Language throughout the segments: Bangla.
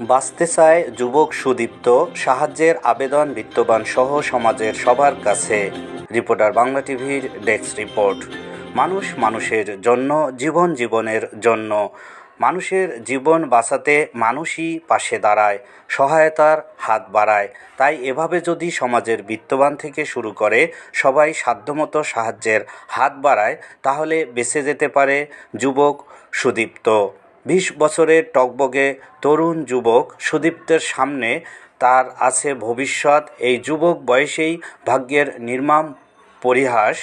বাঁচতে চায় যুবক সুদীপ্ত সাহায্যের আবেদন বিত্তবান সহ সমাজের সবার কাছে। রিপোর্টার বাংলা টিভির ডেস্ক রিপোর্ট। মানুষ মানুষের জন্য, জীবন জীবনের জন্য। মানুষের জীবন বাঁচাতে মানুষই পাশে দাঁড়ায়, সহায়তার হাত বাড়ায়। তাই এভাবে যদি সমাজের বিত্তবান থেকে শুরু করে সবাই সাধ্যমতো সাহায্যের হাত বাড়ায়, তাহলে বেঁচে যেতে পারে যুবক সুদীপ্ত। বিশ বছরের টকবগে তরুণ যুবক সুদীপ্তের সামনে তার আছে ভবিষ্যৎ। এই যুবক বয়সেই ভাগ্যের নির্মম পরিহাস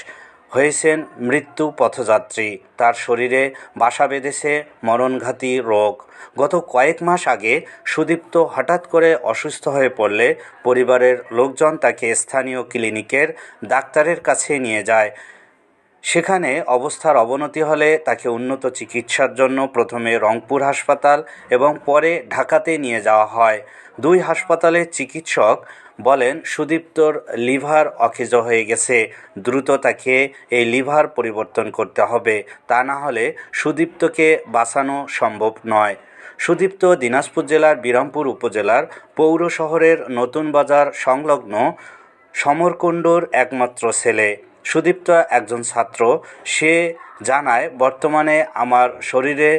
হয়েছেন মৃত্যু পথযাত্রী। তার শরীরে বাসা বেঁধেছে মরণঘাতী রোগ। গত কয়েক মাস আগে সুদীপ্ত হঠাৎ করে অসুস্থ হয়ে পড়লে পরিবারের লোকজন তাকে স্থানীয় ক্লিনিকের ডাক্তারের কাছে নিয়ে যায়। সেখানে অবস্থার অবনতি হলে তাকে উন্নত চিকিৎসার জন্য প্রথমে রংপুর হাসপাতাল এবং পরে ঢাকাতে নিয়ে যাওয়া হয়। দুই হাসপাতালের চিকিৎসক বলেন, সুদীপ্তর লিভার অকেজ হয়ে গেছে, দ্রুত তাকে এই লিভার পরিবর্তন করতে হবে। তা না হলে সুদীপ্তকে বাঁচানো সম্ভব নয়। সুদীপ্ত দিনাজপুর জেলার বিরামপুর উপজেলার পৌর শহরের নতুন বাজার সংলগ্ন সমরকুণ্ডর একমাত্র ছেলে। সুদীপ্ত একজন ছাত্র। সে জানায়, বর্তমানে আমার শরীরে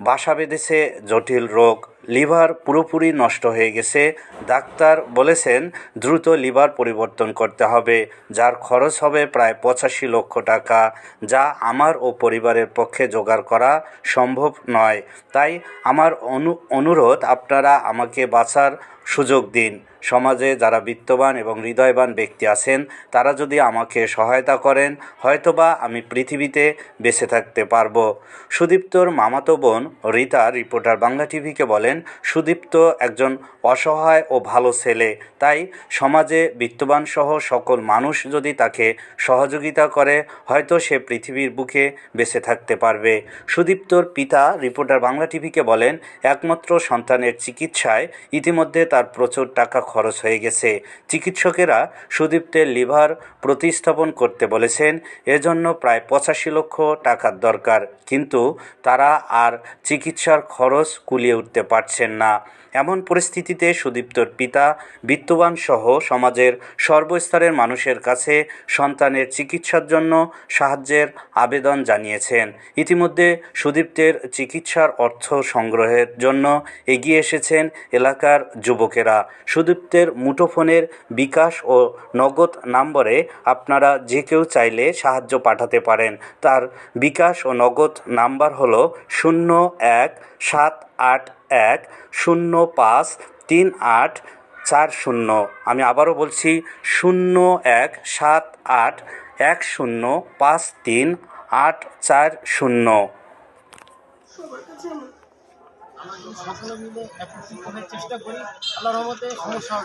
বাসা বেঁধেছে জটিল রোগ, লিভার পুরোপুরি নষ্ট হয়ে গেছে। ডাক্তার বলেছেন, দ্রুত লিভার পরিবর্তন করতে হবে, যার খরচ হবে প্রায় পঁচাশি লক্ষ টাকা, যা আমার ও পরিবারের পক্ষে জোগাড় করা সম্ভব নয়। তাই আমার অনু, অনুরোধ, আপনারা আমাকে বাঁচার সুযোগ দিন। সমাজে যারা বিত্তবান এবং হৃদয়বান ব্যক্তি আছেন, তারা যদি আমাকে সহায়তা করেন, হয়তোবা আমি পৃথিবীতে বেঁচে থাকতে পারব। সুদীপ্তর মামাতো বোন রীতা রিপোর্টার বাংলা টিভিকে বলেন, সুদীপ্ত একজন অসহায় ও ভালো ছেলে। তাই সমাজে বিত্তবান সহ সকল মানুষ যদি তাকে সহযোগিতা করে, হয়তো সে পৃথিবীর বুকে বেঁচে থাকতে পারবে। সুদীপ্তর পিতা রিপোর্টার বাংলা টিভিকে বলেন, একমাত্র সন্তানের চিকিৎসায় ইতিমধ্যে তার প্রচুর টাকা খরচ হয়ে গেছে। চিকিৎসকেরা সুদীপ্তের লিভার প্রতিস্থাপন করতে বলেছেন, এজন্য প্রায় পঁচাশি লক্ষ টাকার দরকার। কিন্তু তারা আর চিকিৎসার খরচ কুলিয়ে উঠতে পারছেন না। এমন পরিস্থিতিতে সুদীপ্তর পিতা, বিত্তবান সহ সমাজের সর্বস্তরের মানুষের কাছে সন্তানের চিকিৎসার জন্য সাহায্যের আবেদন জানিয়েছেন। ইতিমধ্যে সুদীপ্তের চিকিৎসার অর্থ সংগ্রহের জন্য এগিয়ে এসেছেন এলাকার যুবকেরা। সুদীপ্তের মুঠোফোনের বিকাশ ও নগদ নম্বরে আপনারা যে কেউ চাইলে সাহায্য পাঠাতে পারেন। তার বিকাশ ও নগদ নাম্বার হল শূন্য এক সাত আট এক শূন্য পাঁচ তিন আট চার শূন্য। আমি আবারও বলছি, শূন্য এক সাত আট এক শূন্য পাঁচ তিন আট চার শূন্য। সকলে মিলে একত্রিত হয়ে চেষ্টা করি। আল্লাহ রহমতে সমস্যা